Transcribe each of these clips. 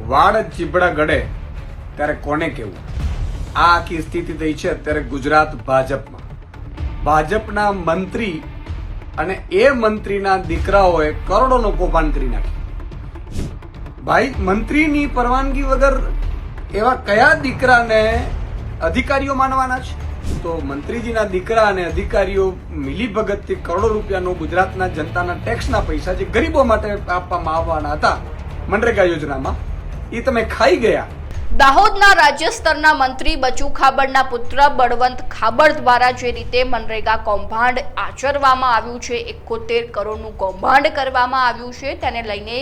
વાળ ચીબડા ગળે ત્યારે કોને કેવું આ આખી સ્થિતિ થઈ છે અત્યારે ગુજરાત ભાજપમાં. ભાજપના મંત્રી અને એ મંત્રીના દીકરાઓએ કરોડોનો કૌભાંડ કરી નાખ્યું. ભાઈ, મંત્રીની પરવાનગી વગર એવા કયા દીકરાને અધિકારીઓ માનવાના છે? તો મંત્રીજીના દીકરા અને અધિકારીઓ મિલીભગતથી કરોડો રૂપિયાનો ગુજરાતના જનતાના ટેક્સના પૈસા જે ગરીબો માટે આપવામાં આવવાના હતા મનરેગા યોજનામાં એ તમે ખાઈ ગયા? દાહોદના રાજ્ય સ્તરના મંત્રી બચુ ખાબડના પુત્ર બળવંત ખાબડ દ્વારા જે રીતે મનરેગા કૌભાંડ આચરવામાં આવ્યું છે, એકોતેર કરોડનું કૌભાંડ કરવામાં આવ્યું છે, તેને લઈને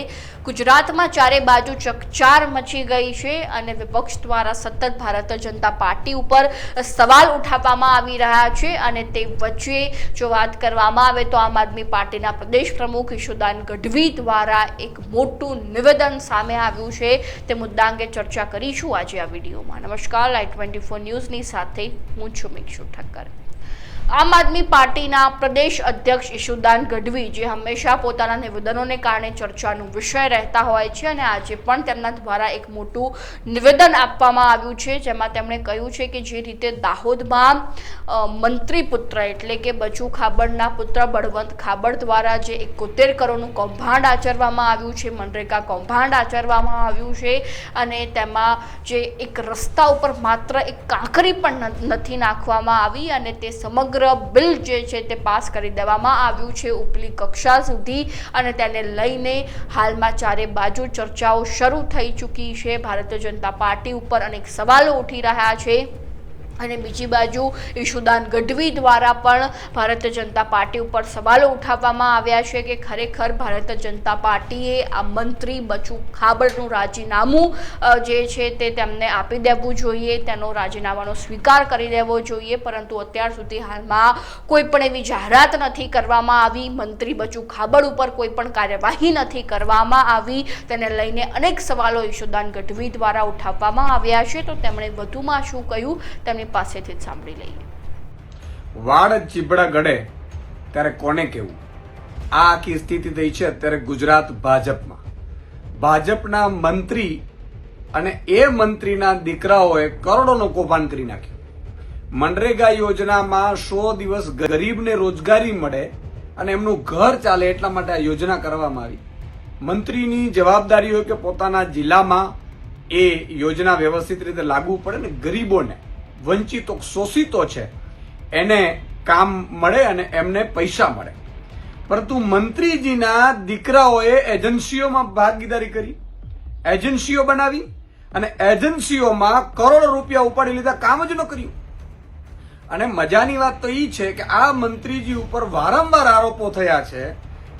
ગુજરાતમાં ચારે બાજુ ચકચાર મચી ગઈ છે અને વિપક્ષ દ્વારા સતત ભારતીય જનતા પાર્ટી ઉપર સવાલ ઉઠાવવામાં આવી રહ્યા છે અને તે વચ્ચે જો વાત કરવામાં આવે તો આમ આદમી પાર્ટીના પ્રદેશ પ્રમુખ ઈશુદાન ગઢવી દ્વારા એક મોટું નિવેદન સામે આવ્યું છે. તે મુદ્દા અંગે ચર્ચા કરીશું આજે આ વિડીયોમાં. નમસ્કાર લાઈટ ટ્વેન્ટી ફોર ન્યૂઝની સાથે હું છું મિક્ષુ ઠક્કર. આમ આદમી પાર્ટીના પ્રદેશ અધ્યક્ષ ઈશુદાન ગઢવી જે હંમેશા પોતાના નિવેદનોને કારણે ચર્ચાનો વિષય રહેતા હોય છે અને આજે પણ તેમના દ્વારા એક મોટું નિવેદન આપવામાં આવ્યું છે, જેમાં તેમણે કહ્યું છે કે જે રીતે દાહોદમાં મંત્રી પુત્ર એટલે કે બચુ ખાબડના પુત્ર બળવંત ખાબડ દ્વારા જે એકોતેર કરોડનું કૌભાંડ આચરવામાં આવ્યું છે, મનરેગા કૌભાંડ આચરવામાં આવ્યું છે અને તેમાં જે એક રસ્તા ઉપર માત્ર એક કાંકરી પણ નથી નાખવામાં આવી અને તે સમગ્ર બિલ જે છે તે પાસ કરી દેવામાં આવ્યું છે ઉપલી કક્ષા સુધી અને તેને લઈને હાલમાં ચારે બાજુ ચર્ચાઓ શરૂ થઈ ચૂકી છે. ભારતીય જનતા પાર્ટી ઉપર અનેક સવાલો ઉઠી રહ્યા છે. અને બીજી બાજુ ઈશુદાન ગઢવી દ્વારા પણ ભારતીય જનતા પાર્ટી ઉપર સવાલો ઉઠાવવામાં આવ્યા છે કે ખરેખર ભારતીય જનતા પાર્ટીએ આ મંત્રી બચુ ખાબડનું રાજીનામું જે છે તે તેમને આપી દેવું જોઈએ, તેનો રાજીનામાનો સ્વીકાર કરી દેવો જોઈએ, પરંતુ અત્યાર સુધી હાલમાં કોઈ પણ એવી જાહેરાત નથી કરવામાં આવી. મંત્રી બચુ ખાબડ ઉપર કોઈ પણ કાર્યવાહી નથી કરવામાં આવી. તેને લઈને અનેક સવાલો ઈશુદાન ગઢવી દ્વારા ઉઠાવવામાં આવ્યા છે. તો તેમણે વધુમાં શું કહ્યું? તેમની પાસેથી જ સાંભળી લઈએ. વાળ ચીબડા ગડે ત્યારે કોને કેવું આ આખી સ્થિતિ થઈ છે અત્યારે ગુજરાત ભાજપમાં. ભાજપના મંત્રી અને એ મંત્રીના દીકરાઓએ કરોડોનું કૌભાંડ કરી નાખ્યું. મનરેગા યોજનામાં સો દિવસ ગરીબને રોજગારી મળે અને એમનું ઘર ચાલે એટલા માટે આ યોજના કરવામાં આવી. મંત્રીની જવાબદારી હોય કે પોતાના જિલ્લામાં એ યોજના વ્યવસ્થિત રીતે લાગુ પડે ને ગરીબોને વંચિતો શોષિતો છે, એને કામ મળે અને એમને પૈસા મળે. પરંતુ મંત્રીજીના દીકરાઓએ એજન્સીઓમાં ભાગીદારી કરી, એજન્સીઓ બનાવી અને એજન્સીઓમાં કરોડો રૂપિયા ઉપાડી લીધા, કામ જ ન કર્યું. અને મજાની વાત તો એ છે કે આ મંત્રીજી ઉપર વારંવાર આરોપો થયા છે.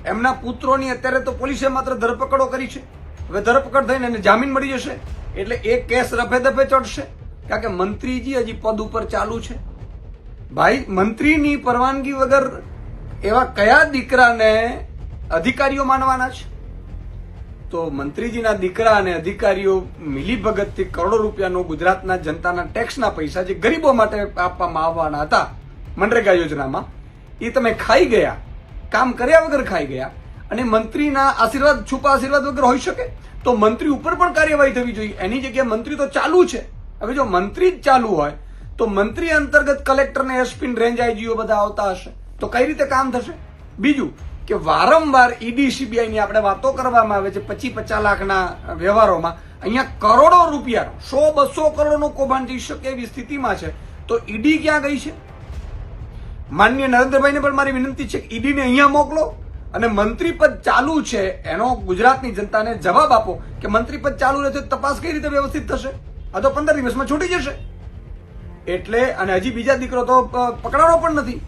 એમના પુત્રોની અત્યારે તો પોલીસે માત્ર ધરપકડો કરી છે. હવે ધરપકડ થઈને એને જામીન મળી જશે. એટલે એ કેસ રફે દફે ચડશે કારણ કે મંત્રીજી હજી પદ ઉપર ચાલુ છે. ભાઈ, મંત્રીની પરવાનગી વગર એવા કયા દીકરાને અધિકારીઓ માનવાના છે? તો મંત્રીજીના દીકરા અને અધિકારીઓ મિલીભગતથી કરોડો રૂપિયાનો ગુજરાતના જનતાના ટેક્સના પૈસા જે ગરીબો માટે આપવામાં આવવાના હતા મનરેગા યોજનામાં, એ તમે ખાઈ ગયા, કામ કર્યા વગર ખાઈ ગયા અને મંત્રીના આશીર્વાદ છુપા આશીર્વાદ વગર હોઈ શકે? તો મંત્રી ઉપર પણ કાર્યવાહી થવી જોઈએ. એની જગ્યાએ મંત્રી તો ચાલુ છે. હવે જો મંત્રી જ ચાલુ હોય, તો મંત્રી અંતર્ગત કલેક્ટર ને એસપી રેન્જ આઈજીઓ બધા આવતા હશે. તો કઈ રીતે કામ થશે? બીજું કે વારંવાર ઈડી સીબીઆઈ ની આપણે વાતો કરવામાં આવે છે પચીસ પચાસ લાખના વ્યવહારોમાં. અહીંયા કરોડો રૂપિયા સો બસો કરોડનું કૌભાંડ થઈ શકે એવી સ્થિતિમાં છે. તો ઈડી ક્યાં ગઈ છે? માનનીય નરેન્દ્રભાઈને પણ મારી વિનંતી છે કે ઈડીને અહીંયા મોકલો અને મંત્રી પદ ચાલુ છે, એનો ગુજરાતની જનતાને જવાબ આપો કે મંત્રી પદ ચાલુ રહે તો તપાસ કઈ રીતે વ્યવસ્થિત થશે? આ તો પંદર દિવસમાં છૂટી જશે. એટલે, અને હજી બીજા દીકરો તો પકડાણો પણ નથી.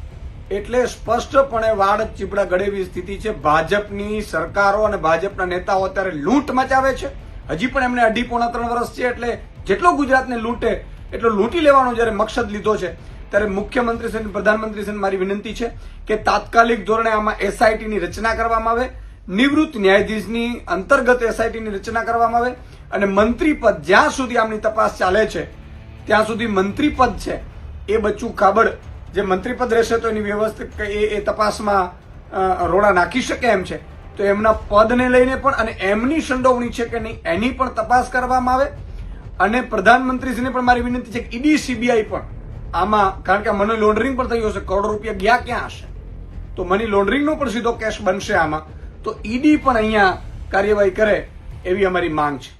એટલે સ્પષ્ટપણે વાડ ચીપડા ગળેવી સ્થિતિ છે. ભાજપની સરકારો અને ભાજપના નેતાઓ અત્યારે લૂંટ મચાવે છે. હજી પણ એમને અઢી પોણા ત્રણ વર્ષ છે, એટલે જેટલો ગુજરાતને લૂંટે, એટલો લૂંટી લેવાનો જ્યારે મકસદ લીધો છે, ત્યારે મુખ્યમંત્રી શ્રી પ્રધાનમંત્રી શ્રી મારી વિનંતી છે કે તાત્કાલિક ધોરણે આમાં એસઆઈટીની રચના કરવામાં આવે. નિવૃત્ત ન્યાયાધીશની અંતર્ગત એસઆઈટીની રચના કરવામાં આવે અને મંત્રી પદ જ્યાં સુધી આમની તપાસ ચાલે છે, ત્યાં સુધી મંત્રી પદ છે, એ બચ્ચું ખાબડ જે મંત્રી પદ રહેશે તો એની વ્યવસ્થિત એ એ તપાસમાં રોડા નાખી શકે એમ છે. તો એમના પદને લઈને પણ અને એમની સંડોવણી છે કે નહીં, એની પણ તપાસ કરવામાં આવે. અને પ્રધાનમંત્રીશ્રીને પણ મારી વિનંતી છે કે ઈડી સીબીઆઈ પણ આમાં, કારણ કે મની લોન્ડરિંગ પણ થયું હશે, કરોડો રૂપિયા ગયા ક્યાં હશે? તો મની લોન્ડરિંગનો પણ સીધો કેસ બનશે આમાં. તો ઈડી પણ અહીંયા કાર્યવાહી કરે એવી અમારી માંગ છે.